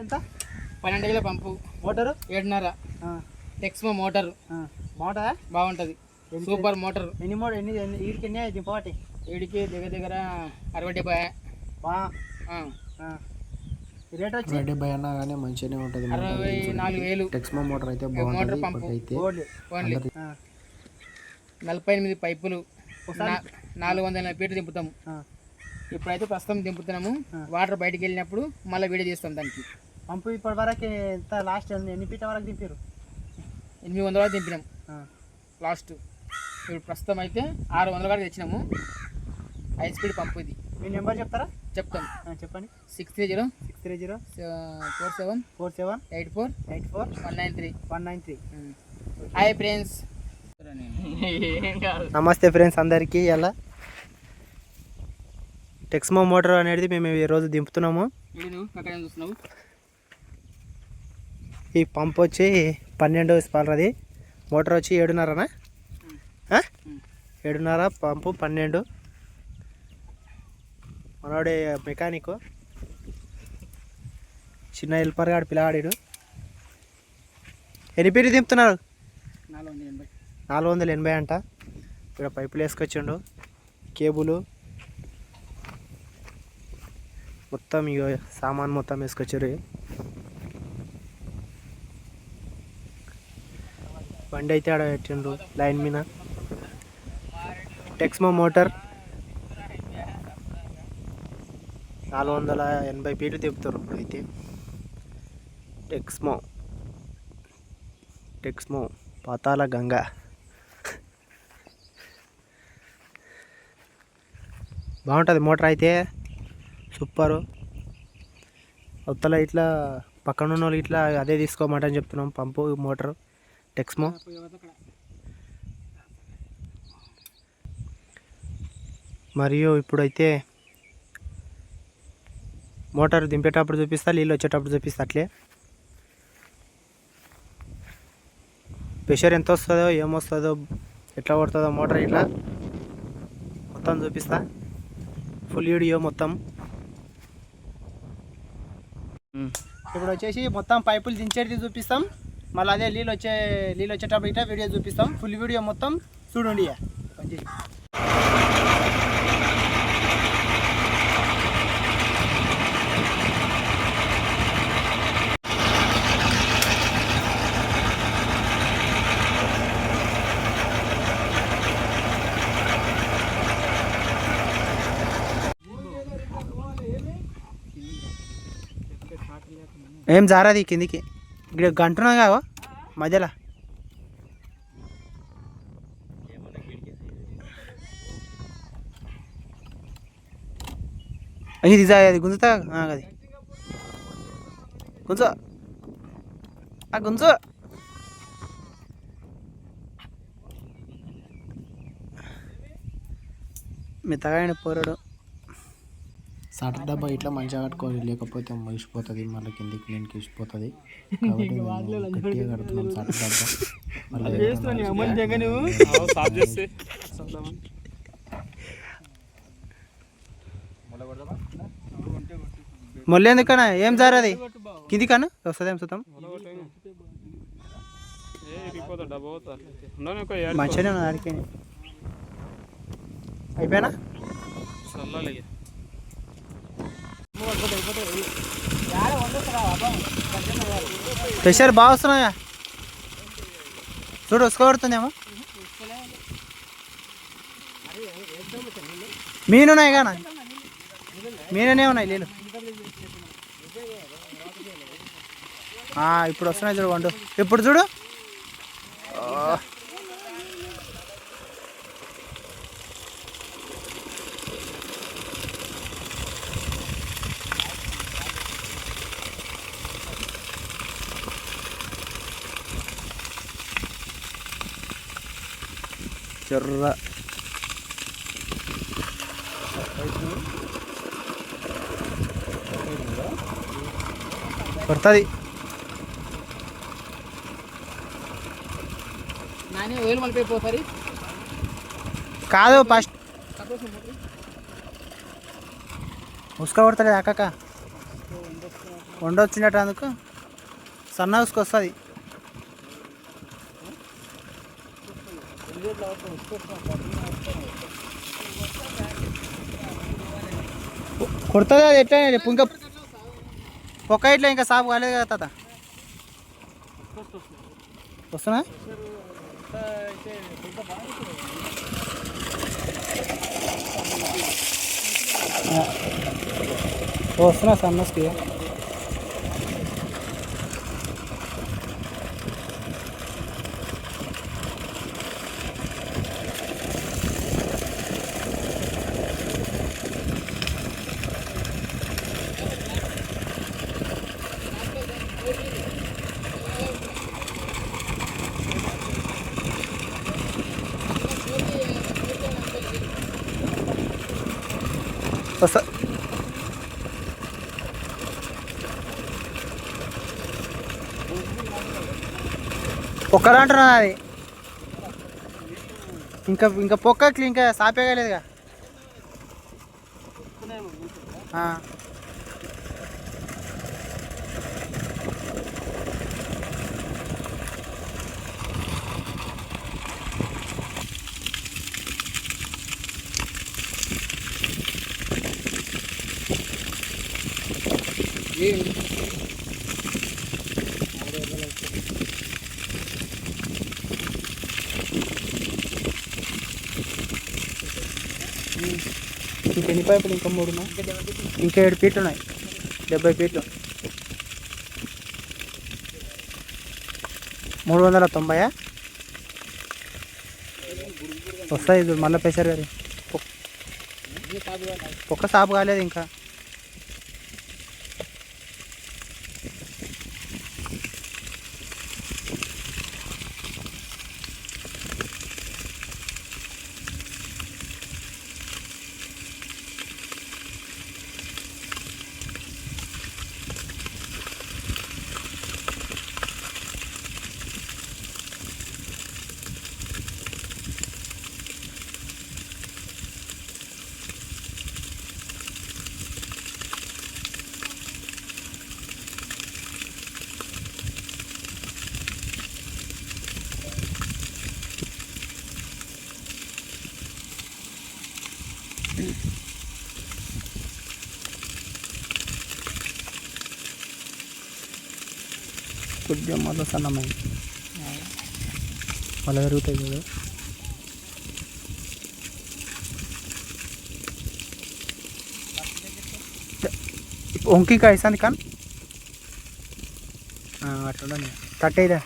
ఎంత? పన్నెండు kilo pump. Motor? ఏడున్నర. టెక్స్మో మోటార్. బాగుంటుందా. బాగుంటుంది సూపర్ మోటార్. ఎన్ని మోటార్ ఎన్ని వీటికి ఎన్ని పోటీ వీడికి దగ్గర దగ్గర అరవై డెబ్బై బా. ఆ, రేట్ వచ్చి? డెబ్బై అన్నా కానీ మంచిగానే ఉంటుంది అరవై నాలుగు వేలు. టెక్స్మో మోటార్ అయితే మోటార్ బాగుంటుంది. పంపు. ఓన్లీ. నలభై ఎనిమిది పైపులు. నాలుగు వందల ఎనభై ఫీట్లు దింపుతాము. ఇప్పుడైతే ప్రస్తుతం దింపుతున్నాము. వాటర్ బయటికి వెళ్ళినప్పుడు మళ్ళీ వీడియో తీస్తాం దానికి. పంపు ఇప్పటి వరకు ఎంత? లాస్ట్ ఎన్ని ఫీట్ వరకు దింపారు ఎనిమిది వందల వరకు దింపినాం. లాస్ట్. ఇప్పుడు ప్రస్తుతం అయితే ఆరు వందల వరకు తెచ్చినాము. హై స్పీడ్ పంపు ఇది. మీ నెంబర్ చెప్తారా? చెప్తాం. ఆ, చెప్పండి. Six three zero. Six three zero. Four seven. Four seven. Eight four. Eight four. One nine three. One nine three. Hi friends. నమస్తే ఫ్రెండ్స్ అందరికీ. ఎలా? టెక్స్మో మోటార్ అనేది మేము ఈరోజు దింపుతున్నాము. ఈ పంప్ వచ్చి పన్నెండు స్పాలర్ అది. మోటార్ వచ్చి ఏడున్నరనా? ఏడున్నర పంపు పన్నెండు. మనవాడి మెకానిక్. చిన్న హెల్పర్ గాడు పిల్లగాడు ఎన్ని పీరి దింపుతున్నారు? నాలుగు వందల ఎనభై అంట. ఇక్కడ పైపులు వేసుకొచ్చిండు. కేబుల్. మొత్తం ఇగో సామాన్ మొత్తం వేసుకొచ్చారు. బండి అయితే ఆడ పెట్టిండ్రు లైన్ మీద. టెక్స్మో మోటార్ నాలుగు వందల ఎనభై ఫీట్లు తిప్పుతారు అయితే టెక్స్మో టెక్స్మో పాతాల గంగా. బాగుంటుంది మోటార్ అయితే. సూపరు. అవతల ఇట్లా పక్కన ఉన్న వాళ్ళు ఇట్లా అదే తీసుకోమంటని చెప్తున్నాం పంపు మోటార్. టెక్స్మో మరియు ఇప్పుడైతే మోటార్ దింపేటప్పుడు చూపిస్తా నీళ్ళు వచ్చేటప్పుడు చూపిస్తా అట్లే. ప్రెషర్ ఎంత వస్తుందో ఏమొస్తుందో ఎట్లా కొడుతుందో మోటార్ ఇట్లా మొత్తం చూపిస్తా. ఫుల్ వీడియో మొత్తం. ఇప్పుడు వచ్చేసి మొత్తం పైపులు దించేది చూపిస్తాం. మళ్ళీ అదే నీళ్ళు వచ్చే నీళ్ళు వచ్చేటప్పుడు ఇట్లా వీడియో చూపిస్తాం. ఫుల్ వీడియో మొత్తం చూడండి ఏం జారాది కిందికి? ఇక్కడ గంటున్నా కావా? మధ్యలో. ఇది జా- అది గుంజుతా? అది. గుంజు. ఆ గుంజు. మెత్తగా పోరాడు. సాటర్ డబ్బా ఇట్లా మంచిగా కట్టుకోవాలి. లేకపోతే మగిసిపోతుంది మళ్ళీ కిందికి నేను మేము గట్టిగా కడుతున్నాం సాటర్ డబ్బా. మళ్ళీ మొల్లి ఎందుకన్నా ఏం జారది కింది కాను వస్తుంది ఏం చూద్దాం మంచిగానే ఉన్నది ఆడికి. అయిపోయినా? ప్రెషర్ బాగా వస్తున్నాయా? చూడు ఉసుకోబడుతుందేమో మీను మీనున్నాయి కానీ? మీననే ఉన్నాయి నీళ్ళు. ఇప్పుడు వస్తున్నాయి చూడు వండు. ఇప్పుడు చూడు. చెర్ర. పడుతుంది. కాదు ఫస్ట్. ఉసుక పడతలేదు అక్కక వండ వచ్చినట్టు అందుకు. సన్న హౌస్కి వస్తుంది. కొడుతుంది అది ఎట్లా రేపు? ఇంకా ఒక్క ఇట్లా ఇంకా సాపు కాలేదు కదా తాత. వస్తున్నా? వస్తున్నా సన్నస్కి. వస్తా. అంటున్నా అది. ఇంకా ఇంకా పొక్కకి ఇంకా సాపేయలేదుగా ఇంకా ఎన్ని పైపులు? ఇంకా మూడు ఉన్నాయి. ఇంకా ఏడు ఫీట్లు ఉన్నాయి. డెబ్బై ఫీట్లు. మూడు వందల తొంభైయా? వస్తాయి ఇది మళ్ళీ ప్రెషర్ గారు. ఒక్క సాపు కాలేదు ఇంకా. కొద్దిగా మళ్ళీ సన్నమైంది మళ్ళీ పెరుగుతాయి కదా వంకి कैसा निकाल हाँ अटोड़ा नहीं कटे इधर